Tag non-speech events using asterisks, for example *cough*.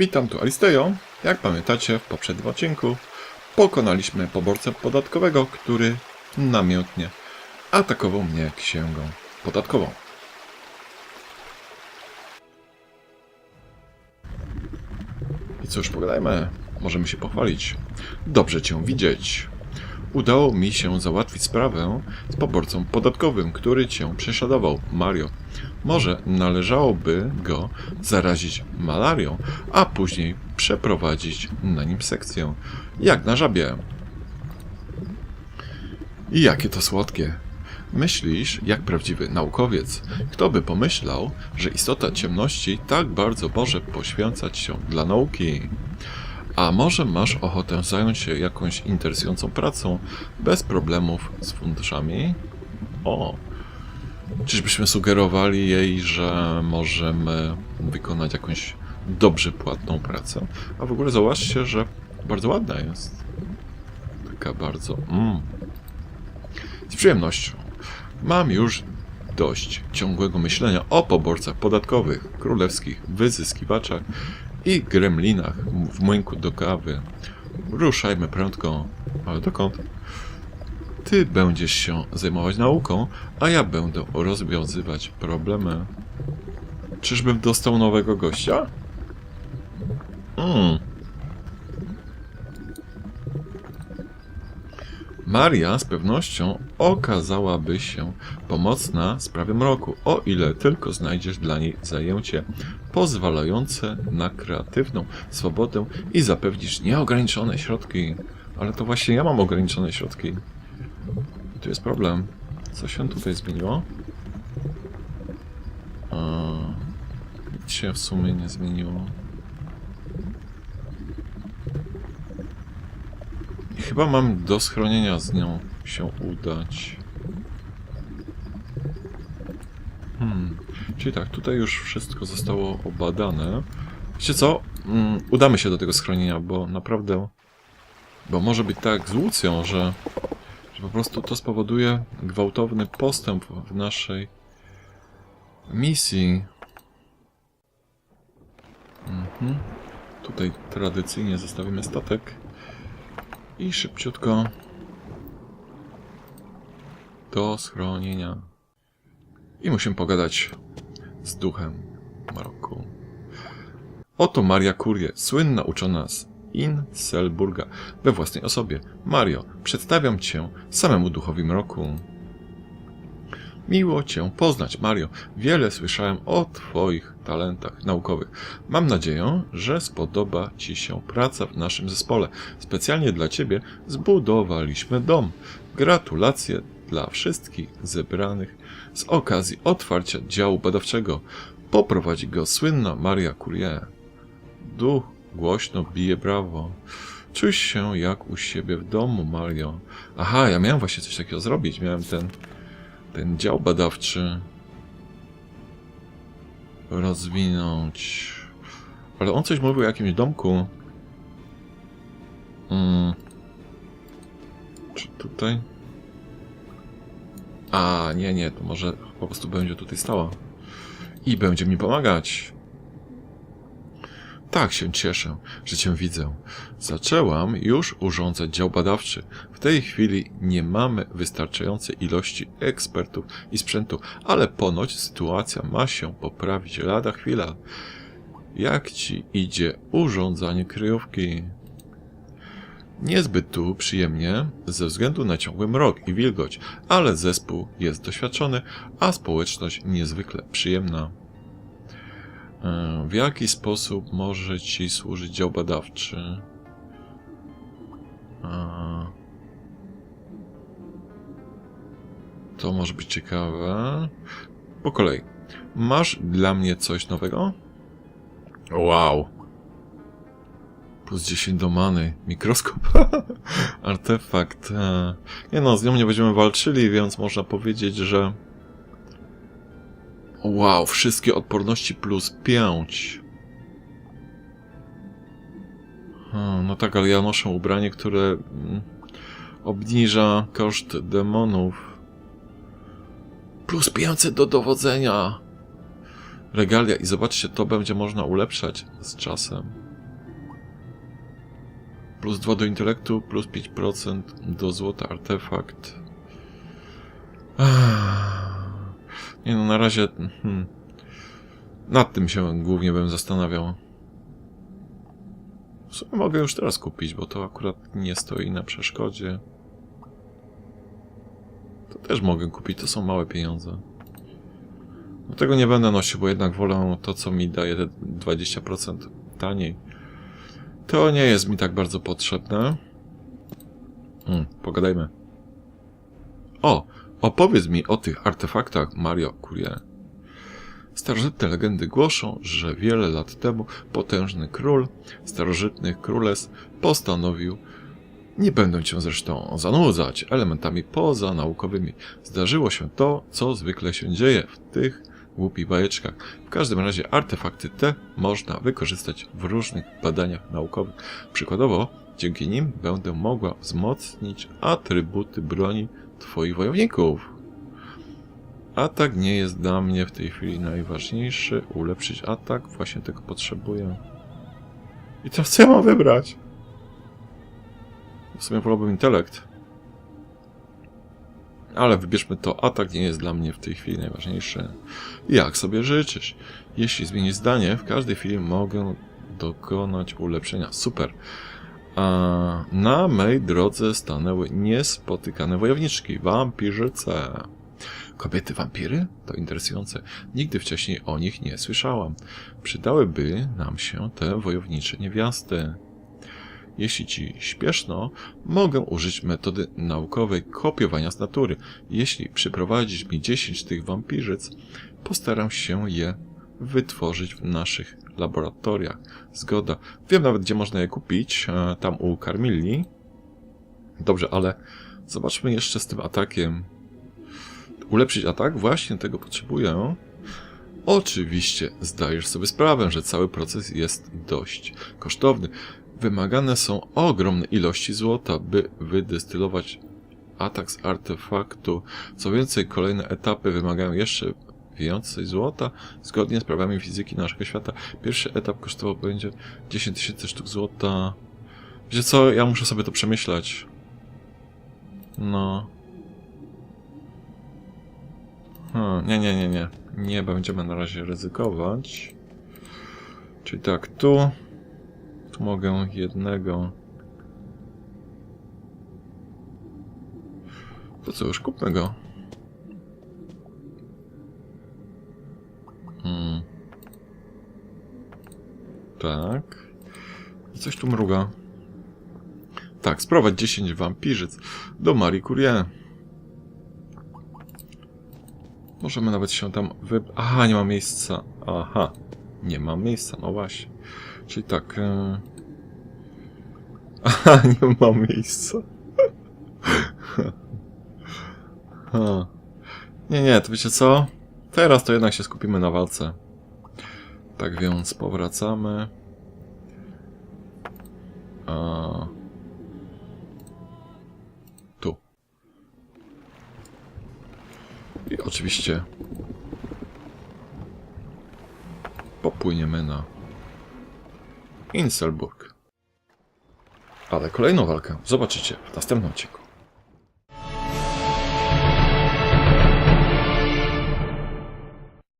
Witam tu Alistejo. Jak pamiętacie, w poprzednim odcinku pokonaliśmy poborcę podatkowego, który namiętnie atakował mnie księgą podatkową. I cóż, pogadajmy. Możemy się pochwalić. Dobrze Cię widzieć. Udało mi się załatwić sprawę z poborcą podatkowym, który Cię prześladował, Mario. Może należałoby go zarazić malarią, a później przeprowadzić na nim sekcję. Jak na żabie. I jakie to słodkie. Myślisz, jak prawdziwy naukowiec. Kto by pomyślał, że istota ciemności tak bardzo może poświęcać się dla nauki? A może masz ochotę zająć się jakąś interesującą pracą bez problemów z funduszami? O, czyżbyśmy sugerowali jej, że możemy wykonać jakąś dobrze płatną pracę? A w ogóle zauważcie, że bardzo ładna jest. Taka bardzo. Mm. Z przyjemnością. Mam już dość ciągłego myślenia o poborcach podatkowych, królewskich wyzyskiwaczach i gremlinach w młynku do kawy. Ruszajmy prędko. Ale dokąd? Ty będziesz się zajmować nauką, a ja będę rozwiązywać problemy. Czyżbym dostał nowego gościa? Mm. Maria z pewnością okazałaby się pomocna z prawym roku, o ile tylko znajdziesz dla niej zajęcie pozwalające na kreatywną swobodę i zapewnisz nieograniczone środki. Ale to właśnie ja mam ograniczone środki. Tu jest problem. Co się tutaj zmieniło? A, nic się w sumie nie zmieniło. Chyba mam do schronienia z nią się udać. Hmm. Czyli tak, tutaj już wszystko zostało obadane. Wiecie co? Mm, udamy się do tego schronienia, bo naprawdę... Bo może być tak z Łucją, że, że po prostu to spowoduje gwałtowny postęp w naszej misji. Mhm. Tutaj tradycyjnie zostawimy statek. I szybciutko do schronienia. I musimy pogadać z duchem Maroku. Oto Maria Curie, słynna uczona z Inselburga we własnej osobie. Mario, przedstawiam cię samemu duchowi Mroku. Miło cię poznać, Mario. Wiele słyszałem o twoich talentach naukowych. Mam nadzieję, że spodoba ci się praca w naszym zespole. Specjalnie dla ciebie zbudowaliśmy dom. Gratulacje dla wszystkich zebranych z okazji otwarcia działu badawczego. Poprowadzi go słynna Maria Curie. Duch głośno bije brawo. Czuj się jak u siebie w domu, Mario. Aha, ja miałem właśnie coś takiego zrobić. Miałem ten, ten dział badawczy rozwinąć. Ale on coś mówił o jakimś domku. Mm. Czy tutaj? A, nie, nie, to może po prostu będzie tutaj stała. I będzie mi pomagać. Tak się cieszę, że cię widzę. Zaczęłam już urządzać dział badawczy. W tej chwili nie mamy wystarczającej ilości ekspertów i sprzętu, ale ponoć sytuacja ma się poprawić lada chwila. Jak ci idzie urządzanie kryjówki? Niezbyt tu przyjemnie ze względu na ciągły mrok i wilgoć, ale zespół jest doświadczony, a społeczność niezwykle przyjemna. E, W jaki sposób może ci służyć dział badawczy? E, To może być ciekawe. Po kolei. Masz dla mnie coś nowego? Wow. Plus 10 do many. Mikroskop. *laughs* Artefakt. E, Nie no, z nią nie będziemy walczyli, więc można powiedzieć, że... Wow, wszystkie odporności plus 5. Hmm, no tak, ale ja noszę ubranie, które mm, obniża koszt demonów. Plus 500 do dowodzenia. Regalia i zobaczcie, to będzie można ulepszać z czasem. Plus 2 do intelektu, plus 5% do złota artefakt. Nie no, na razie... Hmm. Nad tym się głównie bym zastanawiał. W sumie mogę już teraz kupić, bo to akurat nie stoi na przeszkodzie. To też mogę kupić, to są małe pieniądze. No tego nie będę nosił, bo jednak wolę to, co mi daje te 20% taniej. To nie jest mi tak bardzo potrzebne. Hmm, pogadajmy. O, opowiedz mi o tych artefaktach Mario Curie. Starożytne legendy głoszą, że wiele lat temu potężny król starożytnych królestw postanowił nie będę cię zresztą zanudzać elementami pozanaukowymi. Zdarzyło się to, co zwykle się dzieje w tych głupich bajeczkach. W każdym razie artefakty te można wykorzystać w różnych badaniach naukowych. Przykładowo, dzięki nim będę mogła wzmocnić atrybuty broni twoich wojowników. Atak nie jest dla mnie w tej chwili najważniejszy. Ulepszyć atak, właśnie tego potrzebuję. I teraz co ja mam wybrać? W sumie wolałbym intelekt. Ale wybierzmy to. Atak nie jest dla mnie w tej chwili najważniejszy. Jak sobie życzysz? Jeśli zmienisz zdanie, w każdej chwili mogę dokonać ulepszenia. Super. A na mej drodze stanęły niespotykane wojowniczki, wampirzyce. Kobiety wampiry? To interesujące. Nigdy wcześniej o nich nie słyszałam. Przydałyby nam się te wojownicze niewiasty. Jeśli ci śpieszno, mogę użyć metody naukowej kopiowania z natury. Jeśli przyprowadzisz mi 10 tych wampirzyc, postaram się je wytworzyć w naszych laboratoriach. Zgoda. Wiem nawet, gdzie można je kupić. e, Tam u Carmilli. Dobrze, ale zobaczmy jeszcze z tym atakiem. Ulepszyć atak? Właśnie tego potrzebuję. Oczywiście zdajesz sobie sprawę, że cały proces jest dość kosztowny. Wymagane są ogromne ilości złota, by wydestylować atak z artefaktu. Co więcej, kolejne etapy wymagają jeszcze więcej złota, zgodnie z prawami fizyki naszego świata. Pierwszy etap kosztował będzie 10 tysięcy sztuk złota. Wiecie co, ja muszę sobie to przemyśleć. No. Hmm, nie, nie, nie, nie. Nie będziemy na razie ryzykować. Czyli tak, tu... Tu mogę jednego... To co, już kupmy go. Hmm. Tak. Coś tu mruga. Tak, sprowadź 10 wampirzyc do Marie Curie. Możemy nawet się tam wy... Aha, nie ma miejsca. Aha, nie ma miejsca, no właśnie. Czyli tak... E... *laughs* Aha, nie ma miejsca. *laughs* Nie, nie, to wiecie co? Teraz to jednak się skupimy na walce. Tak więc powracamy. A... Tu. I oczywiście popłyniemy na Inselburg. Ale kolejną walkę zobaczycie w następnym odcinku.